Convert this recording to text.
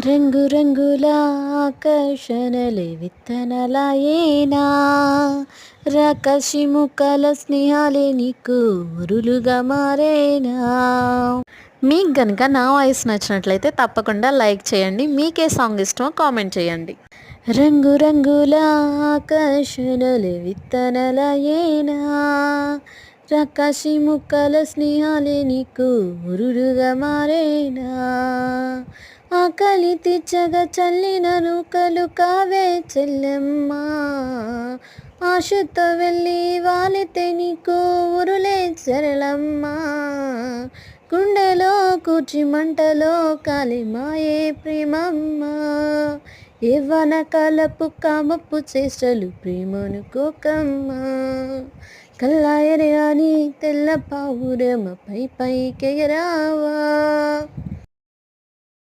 రంగు రంగుల ఆకర్షణలే విత్తనలయేనా? రాకసి ముక్కల స్నేహాలే నీకు ఉరులుగా మారేనా? మీకు కనుక నా వాయిస్ నచ్చినట్లయితే తప్పకుండా లైక్ చేయండి. మీకే సాంగ్ ఇష్టమో కామెంట్ చేయండి. రంగు రంగుల ఆకర్షణలే విత్తనలాయేనా? రాకాశి ముక్కల స్నేహాలే నీకు ఉరుడుగా మారేనా? ఆకలి తీర్చగా చల్లిన నూకలు కావే చెల్లెమ్మా. ఆశతో వెళ్ళి వాలితే నీకు ఉరులే సరళమ్మా. గుండెలో కూర్చి మంటలో కాలిమాయే ప్రేమమ్మ. యవ్వన కాలపు కామపు చేష్టలు ప్రేమనుకోకమ్మా కల్లాయరే అని తెల్ల పావురమ పై